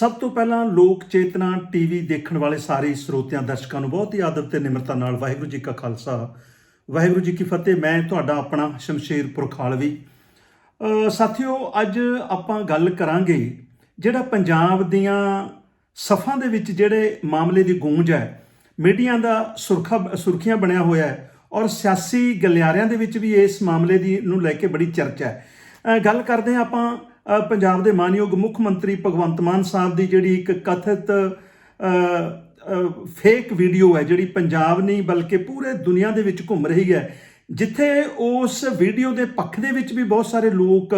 ਸਭ ਤੋਂ ਪਹਿਲਾਂ ਲੋਕ ਚੇਤਨਾ ਟੀਵੀ ਦੇਖਣ ਵਾਲੇ ਸਾਰੇ ਸਰੋਤਿਆਂ ਦਰਸ਼ਕਾਂ ਨੂੰ ਬਹੁਤ ਹੀ ਆਦਰ ਤੇ ਨਿਮਰਤਾ ਨਾਲ ਵਾਹਿਗੁਰੂ ਜੀ ਕਾ ਖਾਲਸਾ, ਵਾਹਿਗੁਰੂ ਜੀ ਕੀ ਫਤਿਹ। ਮੈਂ ਤੁਹਾਡਾ ਆਪਣਾ ਸ਼ਮਸ਼ੇਰ ਪੁਰਖਾਲਵੀ ਸਾਥੀਓ, ਅੱਜ ਆਪਾਂ ਗੱਲ ਕਰਾਂਗੇ ਜਿਹੜਾ ਪੰਜਾਬ ਦੀਆਂ ਸਫਾਂ ਦੇ ਵਿੱਚ ਜਿਹੜੇ ਮਾਮਲੇ ਦੀ ਗੂੰਜ ਹੈ, ਮੀਡੀਆ ਦਾ ਸੁਰਖਾ, ਸੁਰਖੀਆਂ ਬਣਿਆ ਹੋਇਆ ਹੈ ਔਰ ਸਿਆਸੀ ਗਲਿਆਰਿਆਂ ਦੇ ਵਿੱਚ ਵੀ ਇਸ ਮਾਮਲੇ ਦੀ ਨੂੰ ਲੈ ਕੇ ਬੜੀ ਚਰਚਾ ਹੈ। ਗੱਲ ਕਰਦੇ ਹਾਂ ਆਪਾਂ ਪੰਜਾਬ ਦੇ ਮਾਨਯੋਗ ਮੁੱਖ ਮੰਤਰੀ ਭਗਵੰਤ ਮਾਨ ਸਾਹਿਬ ਦੀ ਜਿਹੜੀ ਇੱਕ ਕਥਿਤ ਫੇਕ ਵੀਡੀਓ ਹੈ, ਜਿਹੜੀ ਪੰਜਾਬ ਨਹੀਂ, ਬਲਕਿ ਪੂਰੇ ਦੁਨੀਆ ਦੇ ਵਿੱਚ ਘੁੰਮ ਰਹੀ ਹੈ, ਜਿੱਥੇ ਉਸ ਵੀਡੀਓ ਦੇ ਪੱਖ ਦੇ ਵਿੱਚ ਵੀ ਬਹੁਤ ਸਾਰੇ ਲੋਕ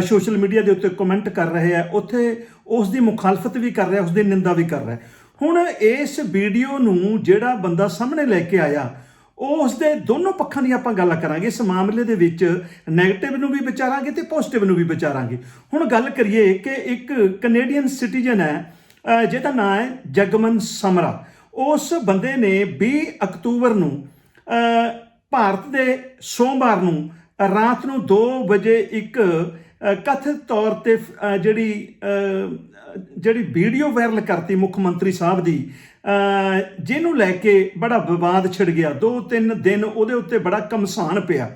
ਸੋਸ਼ਲ ਮੀਡੀਆ ਦੇ ਉੱਤੇ ਕਮੈਂਟ ਕਰ ਰਹੇ ਆ ਉੱਥੇ ਉਸ ਦੀ ਮੁਖਾਲਫਤ ਵੀ ਕਰ ਰਿਹਾ ਉਸ ਦੀ ਨਿੰਦਾ ਵੀ ਕਰ ਰਿਹਾ ਹੁਣ ਇਸ ਵੀਡੀਓ ਨੂੰ ਜਿਹੜਾ ਬੰਦਾ ਸਾਹਮਣੇ ਲੈ ਕੇ ਆਇਆ ਉਹ ਉਸ ਦੇ ਦੋਨੋਂ ਪੱਖਾਂ ਦੀ ਆਪਾਂ ਗੱਲ ਕਰਾਂਗੇ, ਇਸ ਮਾਮਲੇ ਦੇ ਵਿੱਚ 네ਗੇਟਿਵ ਨੂੰ ਵੀ ਵਿਚਾਰਾਂਗੇ ਤੇ ਪੋਜ਼ਿਟਿਵ ਨੂੰ ਵੀ ਵਿਚਾਰਾਂਗੇ। ਹੁਣ ਗੱਲ ਕਰੀਏ ਕਿ ਇੱਕ ਕੈਨੇਡੀਅਨ ਸਿਟੀਜ਼ਨ ਹੈ ਜਿਹਦਾ ਨਾਮ ਹੈ ਜਗਮਨ ਸਮਰਾ। ਉਸ ਬੰਦੇ ਨੇ 20 ਅਕਤੂਬਰ ਨੂੰ ਭਾਰਤ ਦੇ ਸੋਮਵਾਰ ਨੂੰ ਰਾਤ ਨੂੰ 2 ਵਜੇ ਇੱਕ ਕਥਿਤ ਤੌਰ ਤੇ ਜਿਹੜੀ ਜਿਹੜੀ ਵੀਡੀਓ ਵਾਇਰਲ ਕਰਤੀ ਮੁੱਖ ਮੰਤਰੀ ਸਾਹਿਬ ਦੀ ਜਿਹਨੂੰ ਲੈ ਕੇ ਬੜਾ ਵਿਵਾਦ ਛਿੜ ਗਿਆ। ਦੋ ਤਿੰਨ ਦਿਨ ਉਹਦੇ ਉੱਤੇ ਬੜਾ ਕਮਸਾਨ ਪਿਆ।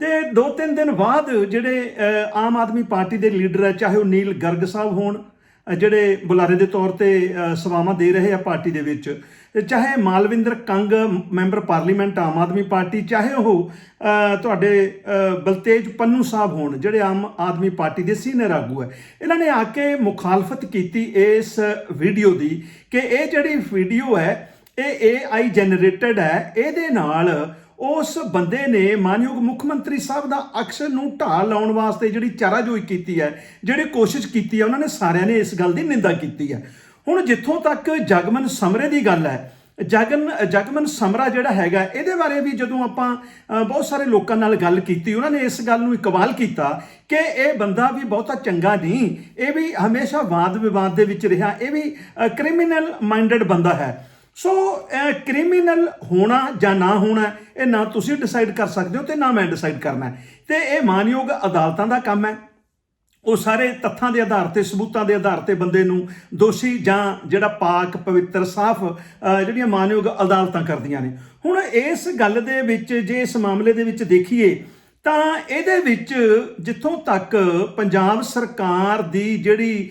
ਤੇ ਦੋ ਤਿੰਨ ਦਿਨ ਬਾਅਦ ਜਿਹੜੇ ਆਮ ਆਦਮੀ ਪਾਰਟੀ ਦੇ ਲੀਡਰ ਹੈ ਚਾਹੇ ਉਹ ਨੀਲ ਗਰਗ ਸਾਹਿਬ ਹੋਣ ਜਿਹੜੇ ਬੁਲਾਰੇ ਦੇ ਤੌਰ ਤੇ ਸੇਵਾਵਾਂ ਦੇ ਰਹੇ ਆ ਪਾਰਟੀ ਦੇ ਵਿੱਚ ਚਾਹੇ Malvinder Kang member parliament Aam Aadmi Party, ਚਾਹੇ ਉਹ ਤੁਹਾਡੇ ਬਲਤੇਜ ਪੰਨੂ ਸਾਹਿਬ ਹੋਣ, ਜਿਹੜੇ ਆਮ ਆਦਮੀ ਪਾਰਟੀ ਦੇ ਸੀਨੀਅਰ ਆਗੂ ਹੈ, ਇਹਨਾਂ ਨੇ ਆ ਕੇ ਮੁਖਾਲਫਤ ਕੀਤੀ ਇਸ ਵੀਡੀਓ ਦੀ ਕਿ ਇਹ ਜਿਹੜੀ ਵੀਡੀਓ ਹੈ, ਇਹ AI ਜਨਰੇਟਡ ਹੈ, ਇਹਦੇ ਨਾਲ ਉਸ ਬੰਦੇ ਨੇ ਮਾਨਯੋਗ ਮੁੱਖ ਮੰਤਰੀ ਸਾਹਿਬ ਦਾ ਅਕਸਰ ਨੂੰ ਢਾਹ ਲਾਉਣ ਵਾਸਤੇ ਜਿਹੜੀ ਚਾਰਾਜੋਈ ਕੀਤੀ ਹੈ, ਜਿਹੜੀ ਕੋਸ਼ਿਸ਼ ਕੀਤੀ ਹੈ, ਉਹਨਾਂ ਨੇ ਸਾਰਿਆਂ ਨੇ ਇਸ ਗੱਲ ਦੀ ਨਿੰਦਾ ਕੀਤੀ ਹੈ। ਹੁਣ ਜਿੱਥੋਂ ਤੱਕ ਜਗਮਨ ਸਮਰੇ ਦੀ ਗੱਲ ਹੈ, ਜਗਨ, ਜਗਮਨ ਸਮਰਾ ਜਿਹੜਾ ਹੈਗਾ, ਇਹਦੇ ਬਾਰੇ ਵੀ ਜਦੋਂ ਆਪਾਂ ਬਹੁਤ ਸਾਰੇ ਲੋਕਾਂ ਨਾਲ ਗੱਲ ਕੀਤੀ, ਉਹਨਾਂ ਨੇ ਇਸ ਗੱਲ ਨੂੰ ਇਕਬਾਲ ਕੀਤਾ ਕਿ ਇਹ ਬੰਦਾ ਵੀ ਬਹੁਤਾ ਚੰਗਾ ਨਹੀਂ, ਇਹ ਵੀ ਹਮੇਸ਼ਾ ਵਾਦ ਵਿਵਾਦ ਦੇ ਵਿੱਚ ਰਿਹਾ, ਇਹ ਵੀ ਕ੍ਰਿਮੀਨਲ ਮਾਈਂਡਡ ਬੰਦਾ ਹੈ। ਸੋ ਕ੍ਰਿਮੀਨਲ ਹੋਣਾ ਜਾਂ ਨਾ ਹੋਣਾ, ਇਹ ਨਾ ਤੁਸੀਂ ਡਿਸਾਈਡ ਕਰ ਸਕਦੇ ਹੋ ਤੇ ਨਾ ਮੈਂ ਡਿਸਾਈਡ ਕਰਨਾ ਹੈ। ਤੇ ਇਹ ਮਾਨਯੋਗ ਅਦਾਲਤਾਂ ਦਾ ਕੰਮ ਹੈ ਉਹ ਸਾਰੇ ਤੱਥਾਂ ਦੇ ਆਧਾਰ ਤੇ, ਸਬੂਤਾਂ ਦੇ ਆਧਾਰ ਤੇ ਬੰਦੇ ਨੂੰ ਦੋਸ਼ੀ ਜਾਂ ਜਿਹੜਾ ਪਾਕ, ਪਵਿੱਤਰ, ਸਾਫ਼ ਜਿਹੜੀਆਂ ਮਾਨਯੋਗ ਅਦਾਲਤਾਂ ਕਰਦੀਆਂ ਨੇ ਹੁਣ ਇਸ ਗੱਲ ਦੇ ਵਿੱਚ, ਜੇ ਇਸ ਮਾਮਲੇ ਦੇ ਵਿੱਚ ਦੇਖੀਏ, ਤਾਂ ਇਹਦੇ ਵਿੱਚ ਜਿੱਥੋਂ ਤੱਕ ਪੰਜਾਬ ਸਰਕਾਰ ਦੀ ਜਿਹੜੀ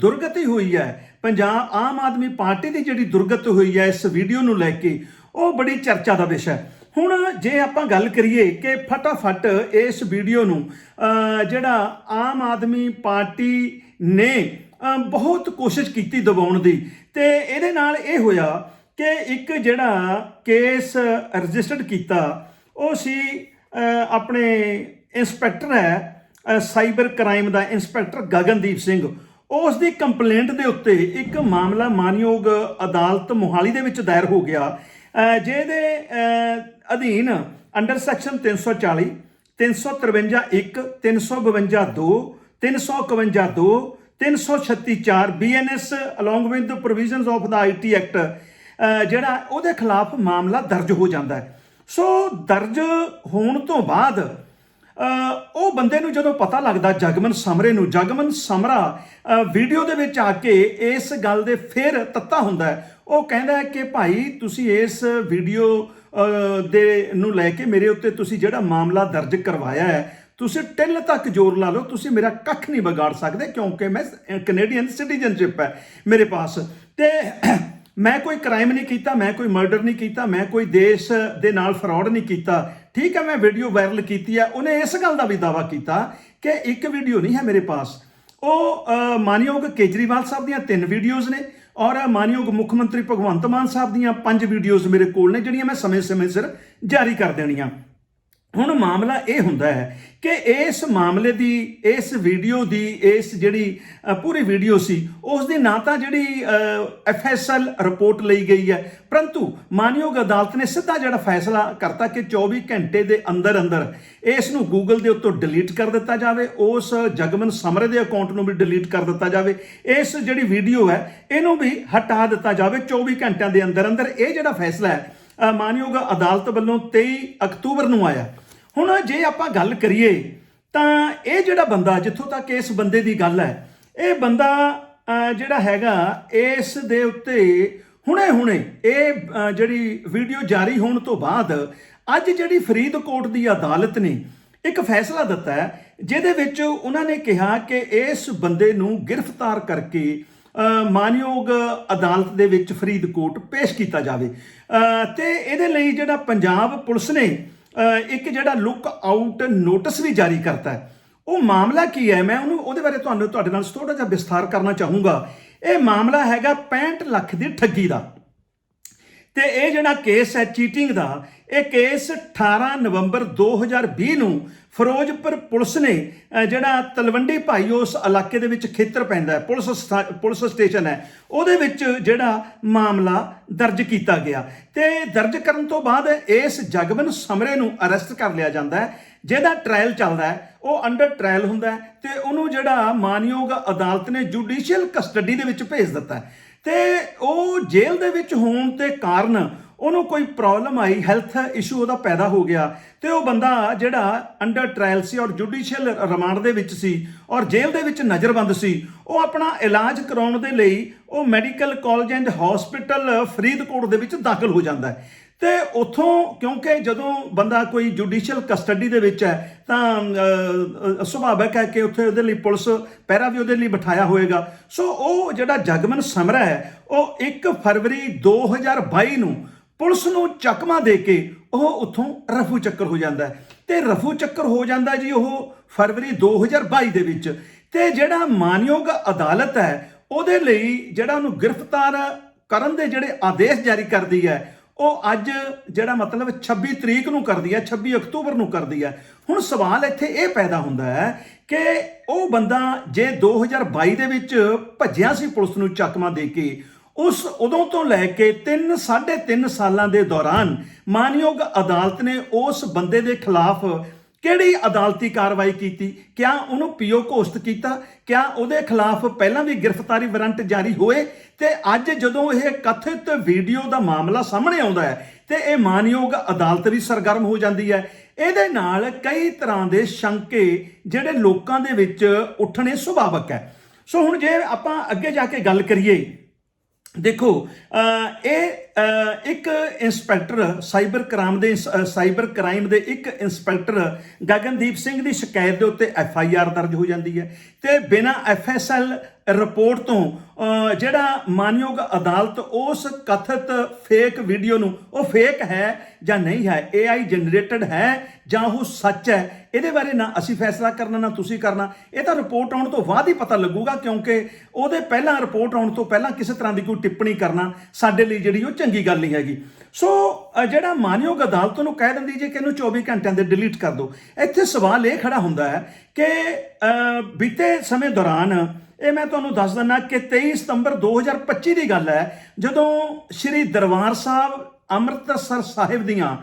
ਦੁਰਗਤੀ ਹੋਈ ਹੈ ਪੰਜਾਬ ਆਮ ਆਦਮੀ ਪਾਰਟੀ ਦੀ ਜਿਹੜੀ ਦੁਰਗਤ ਹੋਈ ਹੈ ਇਸ ਵੀਡੀਓ ਨੂੰ ਲੈ ਕੇ, ਉਹ ਬੜੀ ਚਰਚਾ ਦਾ ਵਿਸ਼ਾ ਹੈ। ਹੁਣ ਜੇ ਆਪਾਂ ਗੱਲ ਕਰੀਏ ਕਿ ਫਟਾਫਟ ਇਸ ਵੀਡੀਓ ਨੂੰ ਜਿਹੜਾ ਆਮ ਆਦਮੀ ਪਾਰਟੀ ਨੇ ਬਹੁਤ ਕੋਸ਼ਿਸ਼ ਕੀਤੀ ਦਬਾਉਣ ਦੀ, ਤੇ ਇਹਦੇ ਨਾਲ ਇਹ ਹੋਇਆ ਕਿ ਇੱਕ ਜਿਹੜਾ ਕੇਸ ਰਜਿਸਟਰਡ ਕੀਤਾ, ਉਹ ਸੀ ਆਪਣੇ ਇੰਸਪੈਕਟਰ ਹੈ ਸਾਈਬਰ ਕ੍ਰਾਈਮ ਦਾ ਇੰਸਪੈਕਟਰ ਗਗਨਦੀਪ ਸਿੰਘ। ਉਸ ਦੀ ਕੰਪਲੇਂਟ ਦੇ ਉੱਤੇ ਇੱਕ ਮਾਮਲਾ ਮਾਨਯੋਗ ਅਦਾਲਤ ਮੋਹਾਲੀ ਦੇ ਵਿੱਚ ਦਾਇਰ ਹੋ ਗਿਆ। ਜਿਹਦੇ ਅਧੀਨ under section 340 353 1 352 2 351 2 336 BNS along with provisions of the IT act ਜਿਹੜਾ ਉਹਦੇ ਖਿਲਾਫ ਮਾਮਲਾ ਦਰਜ ਹੋ ਜਾਂਦਾ ਹੈ। ਸੋ ਦਰਜ ਹੋਣ ਤੋਂ ਬਾਅਦ ਉਹ ਬੰਦੇ ਨੂੰ ਜਦੋਂ ਪਤਾ ਲੱਗਦਾ ਜਗਮਨ ਸਮਰੇ ਨੂੰ, ਜਗਮਨ ਸਮਰਾ ਵੀਡੀਓ ਦੇ ਵਿੱਚ ਆ ਕੇ ਇਸ ਗੱਲ ਦੇ ਫਿਰ ਤੱਤਾ ਹੁੰਦਾ ਹੈ। ਉਹ ਕਹਿੰਦਾ ਹੈ ਕਿ ਭਾਈ ਤੁਸੀਂ ਇਸ ਵੀਡੀਓ ਦੇ ਨੂੰ ਲੈ ਕੇ ਮੇਰੇ ਉੱਤੇ ਤੁਸੀਂ ਜਿਹੜਾ ਮਾਮਲਾ ਦਰਜ ਕਰਵਾਇਆ ਹੈ, ਤੁਸੀਂ ਟਿੱਲ ਤੱਕ ਜ਼ੋਰ ਲਾ ਲਓ, ਤੁਸੀਂ ਮੇਰਾ ਕੱਖ ਨਹੀਂ ਵਿਗਾੜ ਸਕਦੇ ਕਿਉਂਕਿ ਮੈਂ ਕੈਨੇਡੀਅਨ ਸਿਟੀਜ਼ਨਸ਼ਿਪ ਹੈ ਮੇਰੇ ਪਾਸ। ਤੇ ਮੈਂ ਕੋਈ ਕ੍ਰਾਈਮ ਨਹੀਂ ਕੀਤਾ, ਮੈਂ ਕੋਈ ਮਰਡਰ ਨਹੀਂ ਕੀਤਾ, ਮੈਂ ਕੋਈ ਦੇਸ਼ ਦੇ ਨਾਲ ਫਰਾਡ ਨਹੀਂ ਕੀਤਾ। ਠੀਕ ਹੈ, ਮੈਂ ਵੀਡੀਓ ਵਾਇਰਲ ਕੀਤੀ ਹੈ। ਉਹਨੇ ਇਸ ਗੱਲ ਦਾ ਵੀ ਦਾਵਾ ਕੀਤਾ ਕਿ ਇੱਕ ਵੀਡੀਓ ਨਹੀਂ ਹੈ ਮੇਰੇ ਪਾਸ। ਉਹ ਮਾਨਯੋਗ ਕੇਜਰੀਵਾਲ ਸਾਹਿਬ ਦੀਆਂ ਤਿੰਨ ਵੀਡੀਓਜ਼ ਨੇ ਔਰ ਮਾਨਯੋਗ ਮੁੱਖ ਮੰਤਰੀ ਭਗਵੰਤ ਮਾਨ ਸਾਹਿਬ ਦੀਆਂ ਪੰਜ ਵੀਡੀਓਜ਼ ਮੇਰੇ ਕੋਲ ਨੇ, ਜਿਹੜੀਆਂ ਮੈਂ ਸਮੇਂ-ਸਮੇਂ ਸਿਰ ਜਾਰੀ ਕਰ ਦੇਣੀਆਂ। ਹੁਣ ਮਾਮਲਾ ਇਹ ਹੁੰਦਾ ਹੈ ਕਿ ਇਸ ਮਾਮਲੇ ਦੀ, ਇਸ ਵੀਡੀਓ ਦੀ, ਇਸ ਜਿਹੜੀ ਪੂਰੀ ਵੀਡੀਓ ਸੀ, ਉਸ ਦੀ ਨਾ ਤਾਂ ਜਿਹੜੀ ਐਫਐਸਐਲ ਰਿਪੋਰਟ ਲਈ ਗਈ ਹੈ। ਪਰੰਤੂ ਮਾਨਯੋਗ ਅਦਾਲਤ ਨੇ ਸਿੱਧਾ ਜਿਹੜਾ ਫੈਸਲਾ ਕਰਤਾ ਕਿ 24 ਘੰਟੇ ਦੇ ਅੰਦਰ ਅੰਦਰ ਇਸ ਨੂੰ ਗੂਗਲ ਦੇ ਉੱਤੋਂ ਡਿਲੀਟ ਕਰ ਦਿੱਤਾ ਜਾਵੇ, ਉਸ ਜਗਮਨ ਸਮਰੇ ਦੇ ਅਕਾਊਂਟ ਨੂੰ ਵੀ ਡਿਲੀਟ ਕਰ ਦਿੱਤਾ ਜਾਵੇ। ਇਸ ਜਿਹੜੀ ਵੀਡੀਓ ਹੈ, ਇਹਨੂੰ ਵੀ ਹਟਾ ਦਿੱਤਾ ਜਾਵੇ 24 ਘੰਟਿਆਂ ਦੇ ਅੰਦਰ ਅੰਦਰ ਇਹ ਜਿਹੜਾ ਫੈਸਲਾ ਹੈ ਮਾਨਯੋਗ ਅਦਾਲਤ ਵੱਲੋਂ 23 ਅਕਤੂਬਰ ਨੂੰ ਆਇਆ। ਹੁਣ ਜੇ ਆਪਾਂ ਗੱਲ ਕਰੀਏ ਤਾਂ ਇਹ ਜਿਹੜਾ ਬੰਦਾ ਜਿੱਥੋਂ ਤੱਕ ਇਸ ਬੰਦੇ ਦੀ ਗੱਲ ਹੈ ਇਹ ਬੰਦਾ ਜਿਹੜਾ ਹੈਗਾ ਇਸ ਦੇ ਉੱਤੇ ਹੁਣੇ-ਹੁਣੇ ਇਹ ਜਿਹੜੀ ਵੀਡੀਓ ਜਾਰੀ ਹੋਣ ਤੋਂ ਬਾਅਦ ਅੱਜ ਜਿਹੜੀ ਫਰੀਦਕੋਟ ਦੀ ਅਦਾਲਤ ਨੇ ਇੱਕ ਫੈਸਲਾ ਦਿੱਤਾ ਹੈ ਜਿਹਦੇ ਵਿੱਚ ਉਹਨਾਂ ਨੇ ਕਿਹਾ ਕਿ ਇਸ ਬੰਦੇ ਨੂੰ ਗ੍ਰਿਫਤਾਰ ਕਰਕੇ ਮਾਨਯੋਗ ਅਦਾਲਤ ਦੇ ਵਿੱਚ ਫਰੀਦਕੋਟ ਪੇਸ਼ ਕੀਤਾ ਜਾਵੇ। ਅ, ਤੇ ਇਹਦੇ ਲਈ ਜਿਹੜਾ ਪੰਜਾਬ ਪੁਲਿਸ ਨੇ ਇੱਕ ਜਿਹੜਾ ਲੁੱਕ ਆਊਟ ਨੋਟਿਸ ਵੀ ਜਾਰੀ ਕਰਤਾ ਹੈ। ਉਹ ਮਾਮਲਾ ਕੀ ਹੈ? ਮੈਂ ਉਹਨੂੰ ਉਹਦੇ ਬਾਰੇ ਤੁਹਾਨੂੰ ਤੁਹਾਡੇ ਨਾਲ ਥੋੜਾ ਜਿਹਾ ਵਿਸਥਾਰ ਕਰਨਾ ਚਾਹੂੰਗਾ। ਇਹ ਮਾਮਲਾ ਹੈਗਾ 65 ਲੱਖ ਦੀ ਠੱਗੀ ਦਾ। ਤੇ ਇਹ ਜਿਹੜਾ ਕੇਸ ਹੈ ਚੀਟਿੰਗ ਦਾ, ਇਹ ਕੇਸ 18 ਨਵੰਬਰ 2020 ਨੂੰ ਫਿਰੋਜ਼ਪੁਰ ਪੁਲਿਸ ਨੇ ਜਿਹੜਾ ਤਲਵੰਡੀ ਭਾਈ ਉਸ ਇਲਾਕੇ ਦੇ ਵਿੱਚ ਖੇਤਰ ਪੈਂਦਾ ਹੈ, ਪੁਲਿਸ ਸਥਾ- ਪੁਲਿਸ ਸਟੇਸ਼ਨ ਹੈ, ਉਹਦੇ ਵਿੱਚ ਜਿਹੜਾ ਮਾਮਲਾ ਦਰਜ ਕੀਤਾ ਗਿਆ। ਤੇ ਦਰਜ ਕਰਨ ਤੋਂ ਬਾਅਦ ਇਸ ਜਗਮਨ ਸਮਰੇ ਨੂੰ ਅਰੈਸਟ ਕਰ ਲਿਆ ਜਾਂਦਾ ਹੈ, ਜਿਹਦਾ ਟ੍ਰਾਇਲ ਚੱਲਦਾ ਹੈ, ਉਹ ਅੰਡਰ ਟ੍ਰਾਇਲ ਹੁੰਦਾ ਹੈ ਤੇ ਉਹਨੂੰ ਜਿਹੜਾ ਮਾਨਯੋਗ ਅਦਾਲਤ ਨੇ ਜੁਡੀਸ਼ੀਅਲ ਕਸਟਡੀ ਦੇ ਵਿੱਚ ਭੇਜ ਦਿੱਤਾ ਹੈ। ਤੇ ਉਹ ਜੇਲ੍ਹ ਦੇ ਵਿੱਚ ਹੋਣ ਤੇ ਕਾਰਨ ਉਹਨੂੰ ਕੋਈ ਪ੍ਰੋਬਲਮ ਆਈ ਹੈਲਥ ਇਸ਼ੂ ਉਹਦਾ ਪੈਦਾ ਹੋ ਗਿਆ ਤੇ ਉਹ ਬੰਦਾ ਜਿਹੜਾ ਅੰਡਰ ਟ੍ਰਾਇਲ ਸੀ ਔਰ ਜੁਡੀਸ਼ੀਅਲ ਰਿਮਾਂਡ ਦੇ ਵਿੱਚ ਸੀ ਔਰ ਜੇਲ੍ਹ ਦੇ ਵਿੱਚ ਨਜ਼ਰਬੰਦ ਸੀ, ਉਹ ਆਪਣਾ ਇਲਾਜ ਕਰਾਉਣ ਦੇ ਲਈ ਉਹ medical college and hospital Faridkot ਦੇ ਵਿੱਚ ਦਾਖਲ ਹੋ ਜਾਂਦਾ ਹੈ। ਤੇ ਉਥੋਂ ਕਿਉਂਕਿ ਜਦੋਂ ਬੰਦਾ ਕੋਈ ਜੁਡੀਸ਼ੀਅਲ ਕਸਟਡੀ ਦੇ ਵਿੱਚ ਹੈ, ਤਾਂ ਸੁਭਾਵਿਕ ਹੈ ਕਿ ਉੱਥੇ ਉਹਦੇ ਲਈ ਪੁਲਿਸ ਪਹਿਰਾ ਵੀ ਉਹਦੇ ਲਈ ਬਿਠਾਇਆ ਹੋਏਗਾ। ਸੋ ਉਹ ਜਿਹੜਾ ਜਗਮਨ ਸਮਰਾ ਹੈ, ਉਹ 1 ਫਰਵਰੀ 2022 ਨੂੰ ਪੁਲਿਸ ਨੂੰ ਚਕਮਾ ਦੇ ਕੇ ਉਹ ਉੱਥੋਂ ਰਫੂ ਚੱਕਰ ਹੋ ਜਾਂਦਾ ਹੈ। ਤੇ ਰਫੂ ਚੱਕਰ ਹੋ ਜਾਂਦਾ ਜੀ ਉਹ ਫਰਵਰੀ 2022 ਦੇ ਵਿੱਚ। ਤੇ ਜਿਹੜਾ ਮਾਨਯੋਗ ਅਦਾਲਤ ਹੈ, ਉਹਦੇ ਲਈ ਜਿਹੜਾ ਉਹਨੂੰ ਗ੍ਰਿਫਤਾਰ ਕਰਨ ਦੇ ਜਿਹੜੇ ਆਦੇਸ਼ ਜਾਰੀ ਕਰਦੀ ਹੈ ਉਹ ਅੱਜ ਜਿਹੜਾ ਮਤਲਬ 26 ਤਰੀਕ ਨੂੰ ਕਰਦੀ ਹੈ 26 ਅਕਤੂਬਰ ਨੂੰ ਕਰਦੀ ਹੈ। ਹੁਣ ਸਵਾਲ ਇੱਥੇ ਇਹ ਪੈਦਾ ਹੁੰਦਾ ਹੈ ਕਿ ਉਹ ਬੰਦਾ ਜੇ 2022 ਦੇ ਵਿੱਚ ਭੱਜਿਆ ਸੀ ਪੁਲਿਸ ਨੂੰ ਚੱਕਮਾ ਦੇ ਕੇ, ਉਸ ਉਦੋਂ ਤੋਂ ਲੈ ਕੇ 3 3.5 ਸਾਲਾਂ ਦੇ ਦੌਰਾਨ ਮਾਨਯੋਗ ਅਦਾਲਤ ਨੇ ਉਸ ਬੰਦੇ ਦੇ ਖਿਲਾਫ ਕਿਹੜੀ ਅਦਾਲਤੀ ਕਾਰਵਾਈ ਕੀਤੀ? ਕਿਆ ਉਹਨੂੰ ਪੀਓ ਘੋਸ਼ਿਤ ਕੀਤਾ? ਕਿਆ ਉਹਦੇ ਖਿਲਾਫ ਪਹਿਲਾਂ ਵੀ ਗ੍ਰਿਫਤਾਰੀ ਵਾਰੰਟ ਜਾਰੀ ਹੋਏ? ਤੇ ਅੱਜ ਜਦੋਂ ਇਹ ਕਥਿਤ ਵੀਡੀਓ ਦਾ ਮਾਮਲਾ ਸਾਹਮਣੇ ਆਉਂਦਾ ਹੈ, ਤੇ ਇਹ ਮਾਨਯੋਗ ਅਦਾਲਤ ਵੀ ਸਰਗਰਮ ਹੋ ਜਾਂਦੀ ਹੈ। ਇਹਦੇ ਨਾਲ ਕਈ ਤਰ੍ਹਾਂ ਦੇ ਸ਼ੰਕੇ ਜਿਹੜੇ ਲੋਕਾਂ ਦੇ ਵਿੱਚ ਉੱਠਣੇ ਸੁਭਾਵਕ ਹੈ। ਸੋ ਹੁਣ ਜੇ ਆਪਾਂ ਅੱਗੇ ਜਾ ਕੇ ਗੱਲ ਕਰੀਏ ਦੇਖੋ ਇਹ ਇੱਕ ਇੰਸਪੈਕਟਰ ਸਾਈਬਰ ਕ੍ਰਾਈਮ ਦੇ, ਅਹ, ਸਾਈਬਰ ਕ੍ਰਾਈਮ ਦੇ ਇੱਕ ਇੰਸਪੈਕਟਰ ਗਗਨਦੀਪ ਸਿੰਘ ਦੀ ਸ਼ਿਕਾਇਤ ਦੇ ਉੱਤੇ ਐਫ ਆਈ ਆਰ ਦਰਜ ਹੋ ਜਾਂਦੀ ਹੈ ਤੇ ਬਿਨਾਂ ਐਫ ਐਸ ਐਲ ਰਿਪੋਰਟ ਤੋਂ ਜਿਹੜਾ ਮਾਨਯੋਗ ਅਦਾਲਤ ਉਸ ਕਥਿਤ ਫੇਕ ਵੀਡੀਓ ਨੂੰ, ਉਹ ਫੇਕ ਹੈ ਜਾਂ ਨਹੀਂ ਹੈ? AI ਜਨਰੇਟਡ ਹੈ ਜਾਂ ਉਹ ਸੱਚ ਹੈ? ਇਹਦੇ ਬਾਰੇ ਨਾ ਅਸੀਂ ਫੈਸਲਾ ਕਰਨਾ, ਨਾ ਤੁਸੀਂ ਕਰਨਾ। ਇਹ ਤਾਂ ਰਿਪੋਰਟ ਆਉਣ ਤੋਂ ਬਾਅਦ ਹੀ ਪਤਾ ਲੱਗੂਗਾ ਕਿਉਂਕਿ ਉਹਦੇ ਪਹਿਲਾਂ ਰਿਪੋਰਟ ਆਉਣ ਤੋਂ ਪਹਿਲਾਂ ਕਿਸੇ ਤਰ੍ਹਾਂ ਦੀ ਕੋਈ ਟਿੱਪਣੀ ਕਰਨਾ ਸਾਡੇ ਲਈ ਜਿਹੜੀ ਉਹ ਚੰਗੀ ਗੱਲ ਨਹੀਂ ਹੈਗੀ। ਸੋ ਜਿਹੜਾ ਮਾਨਯੋਗ ਅਦਾਲਤ ਨੂੰ ਕਹਿ ਦਿੰਦੀ ਜੇ ਕਿ ਇਹਨੂੰ 24 ਘੰਟਿਆਂ ਦੇ ਡਿਲੀਟ ਕਰ ਦਿਓ ਇੱਥੇ ਸਵਾਲ ਇਹ ਖੜਾ ਹੁੰਦਾ ਹੈ ਕਿ ਬੀਤੇ ਸਮੇਂ ਦੌਰਾਨ, ਇਹ ਮੈਂ ਤੁਹਾਨੂੰ ਦੱਸ ਦਿੰਦਾ ਕਿ 23 ਸਤੰਬਰ 2025 ਦੀ ਗੱਲ ਹੈ, ਜਦੋਂ ਸ੍ਰੀ ਦਰਬਾਰ ਸਾਹਿਬ ਅੰਮ੍ਰਿਤਸਰ ਸਾਹਿਬ ਦੀਆਂ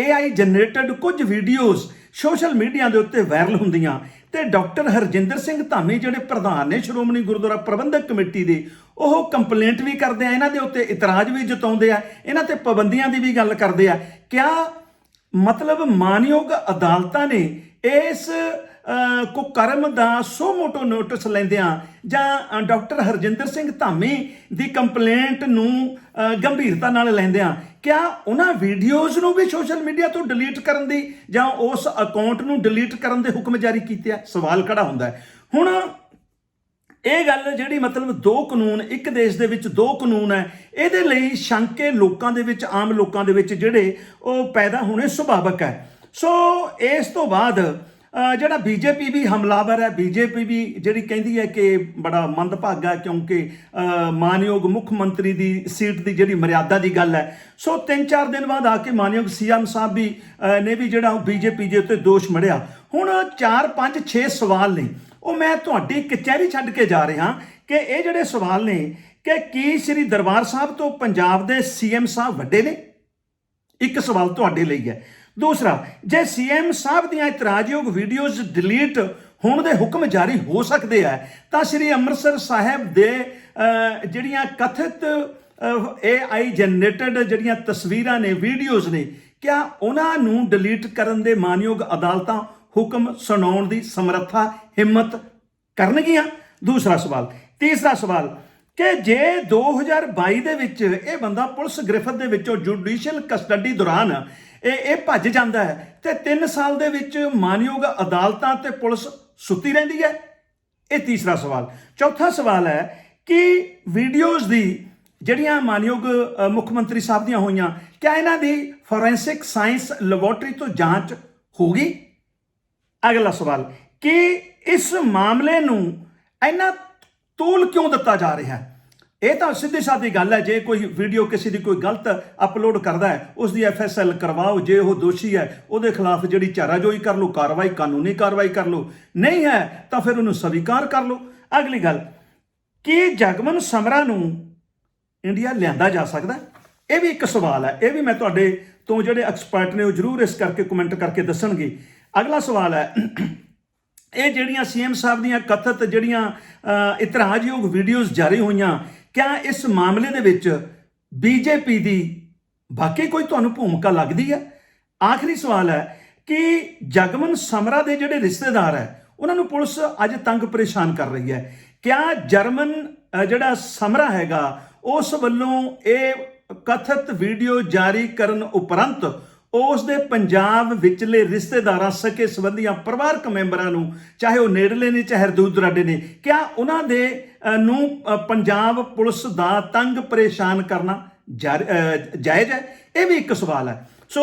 AI ਜਨਰੇਟਡ ਕੁਝ ਵੀਡੀਓਜ਼ ਸੋਸ਼ਲ ਮੀਡੀਆ ਦੇ ਉੱਤੇ ਵਾਇਰਲ ਹੁੰਦੀਆਂ। ਤੇ ਡਾਕਟਰ ਹਰਜਿੰਦਰ ਸਿੰਘ ਧਾਮੀ, ਜਿਹੜੇ ਪ੍ਰਧਾਨ ਨੇ ਸ਼੍ਰੋਮਣੀ ਗੁਰਦੁਆਰਾ ਪ੍ਰਬੰਧਕ ਕਮੇਟੀ ਦੇ, ਉਹ ਕੰਪਲੇਂਟ ਵੀ ਕਰਦੇ ਆ, ਇਹਨਾਂ ਦੇ ਉੱਤੇ ਇਤਰਾਜ਼ ਵੀ ਜਤਾਉਂਦੇ ਆ, ਇਹਨਾਂ ਤੇ ਪਾਬੰਦੀਆਂ ਦੀ ਵੀ ਗੱਲ ਕਰਦੇ ਆ। ਕਿਆ ਮਤਲਬ ਮਾਨਯੋਗ ਅਦਾਲਤਾਂ ਨੇ ਇਸ ਕੁਕਰਮ ਦਾ ਸੋ ਮੋਟੋ ਨੋਟਿਸ ਲੈਂਦਿਆਂ ਜਾਂ ਡਾਕਟਰ ਹਰਜਿੰਦਰ ਸਿੰਘ ਧਾਮੀ ਦੀ ਕੰਪਲੇਂਟ ਨੂੰ ਗੰਭੀਰਤਾ ਨਾਲ ਲੈਂਦਿਆਂ, ਕਿਆ ਉਹਨਾਂ ਵੀਡੀਓਜ਼ ਨੂੰ ਵੀ ਸੋਸ਼ਲ ਮੀਡੀਆ ਤੋਂ ਡਿਲੀਟ ਕਰਨ ਦੀ ਜਾਂ ਉਸ ਅਕਾਊਂਟ ਨੂੰ ਡਿਲੀਟ ਕਰਨ ਦੇ ਹੁਕਮ ਜਾਰੀ ਕੀਤੇ ਆ? ਸਵਾਲ ਖੜਾ ਹੁੰਦਾ ਹੈ? ਹੁਣ, ਇਹ ਗੱਲ ਜਿਹੜੀ ਮਤਲਬ ਦੋ ਕਾਨੂੰਨ, ਇੱਕ ਦੇਸ਼ ਦੇ ਵਿੱਚ ਦੋ ਕਾਨੂੰਨ ਹੈ, ਇਹਦੇ ਲਈ ਸ਼ੰਕੇ ਲੋਕਾਂ ਦੇ ਵਿੱਚ, ਆਮ ਲੋਕਾਂ ਦੇ ਵਿੱਚ ਜਿਹੜੇ ਉਹ ਪੈਦਾ ਹੋਣੇ ਸੁਭਾਵਕ ਹੈ। ਸੋ ਇਸ ਤੋਂ ਬਾਅਦ ਜਿਹੜਾ ਬੀਜੇਪੀ ਵੀ ਹਮਲਾਵਰ ਹੈ, ਬੀਜੇਪੀ ਵੀ ਜਿਹੜੀ ਕਹਿੰਦੀ ਹੈ ਕਿ ਬੜਾ ਮੰਦਭਾਗਾ ਕਿਉਂਕਿ ਮਾਨਯੋਗ ਮੁੱਖ ਮੰਤਰੀ ਦੀ ਸੀਟ ਦੀ ਜਿਹੜੀ ਮਰਿਆਦਾ ਦੀ ਗੱਲ ਹੈ। ਸੋ 3-4 ਦਿਨ ਬਾਅਦ ਆ ਕੇ ਮਾਨਯੋਗ ਸੀਐਮ ਸਾਹਿਬ ਵੀ ਨੇ ਵੀ ਜਿਹੜਾ ਬੀਜੇਪੀ ਦੇ ਉੱਤੇ ਦੋਸ਼ ਮੜਿਆ। ਹੁਣ 4 5 6 ਸਵਾਲ ਨੇ। ਉਹ ਮੈਂ ਤੁਹਾਡੀ ਕਚਹਿਰੀ ਛੱਡ ਕੇ ਜਾ ਰਿਹਾ ਕਿ ਇਹ ਜਿਹੜੇ ਸਵਾਲ ਨੇ, ਕਿ ਕੀ ਸ੍ਰੀ ਦਰਬਾਰ ਸਾਹਿਬ ਤੋਂ ਪੰਜਾਬ ਦੇ ਸੀਐਮ ਸਾਹਿਬ ਵੱਡੇ ਨੇ? ਇੱਕ ਸਵਾਲ ਤੁਹਾਡੇ ਲਈ ਹੈ। ਦੂਸਰਾ, ਜੇ ਸੀਐਮ ਸਾਹਿਬ ਦੀਆਂ ਇਤਰਾਜ਼ਯੋਗ ਵੀਡੀਓਜ਼ ਡਿਲੀਟ ਹੋਣ ਦੇ ਹੁਕਮ ਜਾਰੀ ਹੋ ਸਕਦੇ ਆ, ਤਾਂ ਸ੍ਰੀ ਅੰਮ੍ਰਿਤਸਰ ਸਾਹਿਬ ਦੇ ਜਿਹੜੀਆਂ ਕਥਿਤ AI ਜਨਰੇਟਡ ਜਿਹੜੀਆਂ ਤਸਵੀਰਾਂ ਨੇ ਵੀਡੀਓਜ਼ ਨੇ, ਕਿਆ ਉਹਨਾਂ ਨੂੰ ਡਿਲੀਟ ਕਰਨ ਦੇ ਮਾਨਯੋਗ ਅਦਾਲਤਾਂ ਹੁਕਮ ਸੁਣਾਉਣ ਦੀ ਸਮਰੱਥਾ, ਹਿੰਮਤ ਕਰਨਗੀਆਂ? ਦੂਸਰਾ ਸਵਾਲ। ਤੀਸਰਾ ਸਵਾਲ, ਕਿ ਜੇ 2022 ਦੇ ਵਿੱਚ ਇਹ ਬੰਦਾ ਪੁਲਿਸ ਗ੍ਰਿਫਤ ਦੇ ਵਿੱਚੋਂ ਜੁਡੀਸ਼ੀਅਲ ਕਸਟਡੀ ਦੌਰਾਨ ਇਹ ਇਹ ਭੱਜ ਜਾਂਦਾ ਹੈ। ਤੇ 3 ਸਾਲ ਦੇ ਵਿੱਚ ਮਾਨਯੋਗ ਅਦਾਲਤਾਂ ਤੇ ਪੁਲਿਸ ਸੁੱਤੀ ਰਹਿੰਦੀ ਹੈ? ਇਹ ਤੀਸਰਾ ਸਵਾਲ। ਚੌਥਾ ਸਵਾਲ ਹੈ ਕਿ ਵੀਡੀਓਜ਼ ਦੀ ਜਿਹੜੀਆਂ ਮਾਨਯੋਗ ਮੁੱਖ ਮੰਤਰੀ ਸਾਹਿਬ ਦੀਆਂ ਹੋਈਆਂ, ਕਿਆ ਇਹਨਾਂ ਦੀ ਫੋਰੈਂਸਿਕ ਸਾਇੰਸ ਲੈਬੋਰਟਰੀ ਤੋਂ ਜਾਂਚ ਹੋਗੀ ਅਗਲਾ ਸਵਾਲ, ਕਿ ਇਸ ਮਾਮਲੇ ਨੂੰ ਇੰਨਾ ਤੋਲ ਕਿਉਂ ਦਿੱਤਾ ਜਾ ਰਿਹਾ ਹੈ? ਇਹ ਤਾਂ ਸਿੱਧੀ ਸਾਦੀ ਗੱਲ ਹੈ, ਜੇ ਕੋਈ ਵੀਡੀਓ ਕਿਸੇ ਦੀ ਕੋਈ ਗਲਤ ਅਪਲੋਡ ਕਰਦਾ ਹੈ ਉਸ ਦੀ ਐਫਐਸਐਲ ਕਰਵਾਓ, ਜੇ ਉਹ ਦੋਸ਼ੀ ਹੈ, ਉਹਦੇ ਖਿਲਾਫ ਜਿਹੜੀ ਚਾਰਾਜੋਈ ਕਰ ਲਓ, ਕਾਰਵਾਈ ਕਾਨੂੰਨੀ ਕਾਰਵਾਈ ਕਰ ਲਓ, ਨਹੀਂ ਹੈ, ਤਾਂ ਫਿਰ ਉਹਨੂੰ ਸਵੀਕਾਰ ਕਰ ਲਓ। ਅਗਲੀ ਗੱਲ, ਕੀ ਜਗਮਨ ਸਮਰਾ ਨੂੰ ਇੰਡੀਆ ਲਿਆਂਦਾ ਜਾ ਸਕਦਾ ਇਹ ਵੀ ਇੱਕ ਸਵਾਲ ਹੈ, ਇਹ ਵੀ ਮੈਂ ਤੁਹਾਡੇ ਤੋਂ ਜਿਹੜੇ ਐਕਸਪਰਟ ਨੇ, ਉਹ ਜ਼ਰੂਰ ਇਸ ਕਰਕੇ ਕਮੈਂਟ ਕਰਕੇ ਦੱਸਣਗੇ। ਅਗਲਾ ਸਵਾਲ ਹੈ, ਇਹ ਜਿਹੜੀਆਂ ਸੀਐਮ ਸਾਹਿਬ ਦੀਆਂ ਕਥਿਤ ਜਿਹੜੀਆਂ ਇਤਰਾਜ਼ਯੋਗ ਵੀਡੀਓਜ਼ ਜਾਰੀ ਹੋਈਆਂ ਕਿਆ ਇਸ ਮਾਮਲੇ ਦੇ ਵਿੱਚ ਬੀਜੇਪੀ ਦੀ ਬਾਕੀ ਕੋਈ ਤੁਹਾਨੂੰ ਭੂਮਿਕਾ ਲੱਗਦੀ ਹੈ ਆਖਰੀ ਸਵਾਲ ਹੈ ਕਿ ਜਗਮਨ ਸਮਰਾ ਦੇ ਜਿਹੜੇ ਰਿਸ਼ਤੇਦਾਰ ਹੈ, ਉਹਨਾਂ ਨੂੰ ਪੁਲਿਸ ਅੱਜ ਤੰਗ ਪਰੇਸ਼ਾਨ ਕਰ ਰਹੀ ਹੈ। ਕਿਆ ਜਰਮਨ ਜਿਹੜਾ ਸਮਰਾ ਹੈਗਾ, ਉਸ ਵੱਲੋਂ ਇਹ ਕਥਿਤ ਵੀਡੀਓ ਜਾਰੀ ਕਰਨ ਉਪਰੰਤ ਉਸ ਦੇ ਪੰਜਾਬ ਵਿਚਲੇ ਰਿਸ਼ਤੇਦਾਰਾਂ ਸਕੇ ਸੰਬੰਧੀਆਂ ਪਰਿਵਾਰਕ ਮੈਂਬਰਾਂ ਨੂੰ, ਚਾਹੇ ਉਹ ਨੇੜਲੇ ਨੇ, ਚਾਹੇ ਦੂਰ ਦੁਰਾਡੇ ਨੇ, ਕਿਆ ਉਹਨਾਂ ਦੇ ਨੂੰ ਪੰਜਾਬ ਪੁਲਿਸ ਦਾ ਤੰਗ ਪਰੇਸ਼ਾਨ ਕਰਨਾ ਜਾਇਜ਼ ਹੈ? ਇਹ ਵੀ ਇੱਕ ਸਵਾਲ ਹੈ। ਸੋ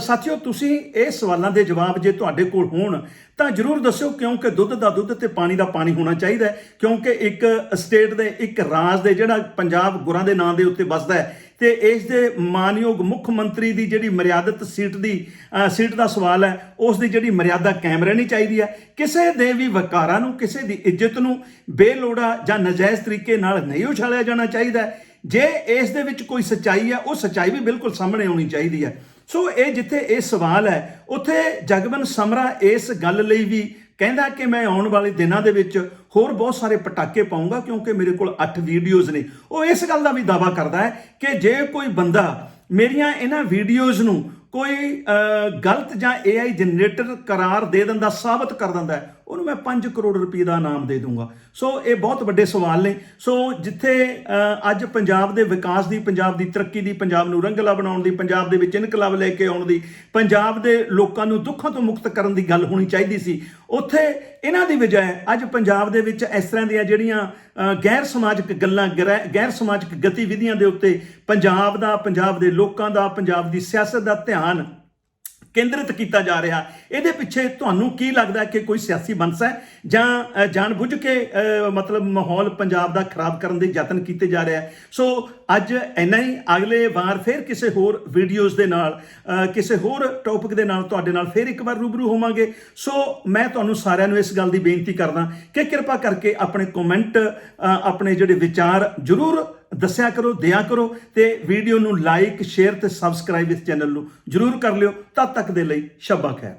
ਸਾਥੀਓ, ਤੁਸੀਂ ਇਹ ਸਵਾਲਾਂ ਦੇ ਜਵਾਬ ਜੇ ਤੁਹਾਡੇ ਕੋਲ ਹੋਣ, ਤਾਂ ਜਰੂਰ ਦੱਸਿਓ, ਕਿਉਂਕਿ ਦੁੱਧ ਦਾ ਦੁੱਧ ਤੇ ਪਾਣੀ ਦਾ ਪਾਣੀ ਹੋਣਾ ਚਾਹੀਦਾ ਕਿਉਂਕਿ ਇੱਕ ਸਟੇਟ ਦੇ, ਇੱਕ ਰਾਜ ਦੇ ਜਿਹੜਾ ਪੰਜਾਬ ਗੁਰਾਂ ਦੇ ਨਾਂ ਦੇ ਉੱਤੇ ਵੱਸਦਾ ਹੈ ਤੇ ਇਸ ਦੇ ਮਾਨਯੋਗ ਮੁੱਖ ਮੰਤਰੀ ਦੀ ਜਿਹੜੀ ਮਰਿਆਦਤ ਸੀਟ ਦੀ ਸੀਟ ਦਾ ਸਵਾਲ ਹੈ, ਉਸ ਦੀ ਜਿਹੜੀ ਮਰਿਆਦਾ ਕਾਇਮ ਰਹਿਣੀ ਚਾਹੀਦੀ ਹੈ ਕਿਸੇ ਦੇ ਵੀ ਵਕਾਰਾਂ ਨੂੰ, ਕਿਸੇ ਦੀ ਇੱਜ਼ਤ ਨੂੰ ਬੇਲੋੜਾ ਜਾਂ ਨਜਾਇਜ਼ ਤਰੀਕੇ ਨਾਲ ਨਹੀਂ ਉਛਾਲਿਆ ਜਾਣਾ ਚਾਹੀਦਾ ਹੈ। ਜੇ ਇਸ ਦੇ ਵਿੱਚ ਕੋਈ ਸੱਚਾਈ ਹੈ, ਉਹ ਸੱਚਾਈ ਵੀ ਬਿਲਕੁਲ ਸਾਹਮਣੇ ਆਉਣੀ ਚਾਹੀਦੀ ਹੈ ਸੋ ਇਹ ਜਿੱਥੇ ਇਹ ਸਵਾਲ ਹੈ, ਉੱਥੇ ਜਗਮਨ ਸਮਰਾ ਇਸ ਗੱਲ ਲਈ ਵੀ ਕਹਿੰਦਾ ਕਿ ਮੈਂ ਆਉਣ ਵਾਲੇ ਦਿਨਾਂ ਦੇ ਵਿੱਚ ਹੋਰ ਬਹੁਤ ਸਾਰੇ ਪਟਾਕੇ ਪਾਉਂਗਾ, ਕਿਉਂਕਿ ਮੇਰੇ ਕੋਲ 8 ਵੀਡੀਓਜ਼ ਨੇ। ਉਹ ਇਸ ਗੱਲ ਦਾ ਵੀ ਦਾਵਾ ਕਰਦਾ ਹੈ ਕਿ ਜੇ ਕੋਈ ਬੰਦਾ ਮੇਰੀਆਂ ਇਹਨਾਂ ਵੀਡੀਓਜ਼ ਨੂੰ ਕੋਈ ਗਲਤ ਜਾਂ AI ਜਨਰੇਟਰ ਕਰਾਰ ਦੇ ਦਿੰਦਾ, ਸਾਬਤ ਕਰ ਦਿੰਦਾ ਉਹਨੂੰ ਮੈਂ 5 ਕਰੋੜ ਰੁਪਏ ਦਾ ਇਨਾਮ ਦੇ ਦੂੰਗਾ। ਸੋ ਇਹ ਬਹੁਤ ਵੱਡੇ ਸਵਾਲ ਨੇ। ਸੋ ਜਿੱਥੇ ਅੱਜ ਪੰਜਾਬ ਦੇ ਵਿਕਾਸ ਦੀ, ਪੰਜਾਬ ਦੀ ਤਰੱਕੀ ਦੀ, ਪੰਜਾਬ ਨੂੰ ਰੰਗਲਾ ਬਣਾਉਣ ਦੀ, ਪੰਜਾਬ ਦੇ ਵਿੱਚ ਇਨਕਲਾਬ ਲੈ ਕੇ ਆਉਣ ਦੀ, ਪੰਜਾਬ ਦੇ ਲੋਕਾਂ ਨੂੰ ਦੁੱਖਾਂ ਤੋਂ ਮੁਕਤ ਕਰਨ ਦੀ ਗੱਲ ਹੋਣੀ ਚਾਹੀਦੀ ਸੀ। ਉੱਥੇ ਇਹਨਾਂ ਦੀ ਬਜਾਏ ਅੱਜ ਪੰਜਾਬ ਦੇ ਵਿੱਚ ਇਸ ਤਰ੍ਹਾਂ ਦੀਆਂ ਜਿਹੜੀਆਂ ਗੈਰ ਸਮਾਜਿਕ ਗੱਲਾਂ ਗਰੈ- ਗੈਰ ਸਮਾਜਿਕ ਗਤੀਵਿਧੀਆਂ ਦੇ ਉੱਤੇ ਪੰਜਾਬ ਦਾ, ਪੰਜਾਬ ਦੇ ਲੋਕਾਂ ਦਾ, ਪੰਜਾਬ ਦੀ ਸਿਆਸਤ ਦਾ ਧਿਆਨ ਕੇਂਦਰਿਤ ਕੀਤਾ ਜਾ ਰਿਹਾ। ਇਹਦੇ ਪਿੱਛੇ ਤੁਹਾਨੂੰ ਕੀ ਲੱਗਦਾ ਕਿ ਕੋਈ ਸਿਆਸੀ ਬੰਸ ਹੈ? ਜਾਂ ਅ, ਜਾਣਬੁੱਝ ਕੇ ਮਤਲਬ ਮਾਹੌਲ ਪੰਜਾਬ ਦਾ ਖਰਾਬ ਕਰਨ ਦੇ ਯਤਨ ਕੀਤੇ ਜਾ ਰਿਹਾ ਸੋ ਅੱਜ ਇੰਨਾ ਹੀ। ਅਗਲੇ ਵਾਰ ਫਿਰ ਕਿਸੇ ਹੋਰ ਵੀਡੀਓਜ਼ ਦੇ ਨਾਲ ਕਿਸੇ ਹੋਰ ਟੌਪਿਕ ਦੇ ਨਾਲ ਤੁਹਾਡੇ ਨਾਲ ਫਿਰ ਇੱਕ ਵਾਰ ਰੂਬਰੂ ਹੋਵਾਂਗੇ। ਸੋ ਮੈਂ ਤੁਹਾਨੂੰ ਸਾਰਿਆਂ ਨੂੰ ਇਸ ਗੱਲ ਦੀ ਬੇਨਤੀ ਕਰਦਾ ਕਿ ਕਿਰਪਾ ਕਰਕੇ ਆਪਣੇ ਕਮੈਂਟ ਆਪਣੇ ਜਿਹੜੇ ਵਿਚਾਰ ਜਰੂਰ ਦੱਸਿਆ ਕਰੋ, ਦਿਆ ਕਰੋ ਤੇ ਵੀਡੀਓ ਨੂੰ ਲਾਈਕ ਸ਼ੇਅਰ ਤੇ ਸਬਸਕ੍ਰਾਈਬ ਇਸ ਚੈਨਲ ਨੂੰ ਜਰੂਰ ਕਰ ਲਿਓ। ਤਦ ਤੱਕ ਦੇ ਲਈ ਸ਼ਬਾ ਖੈਰ।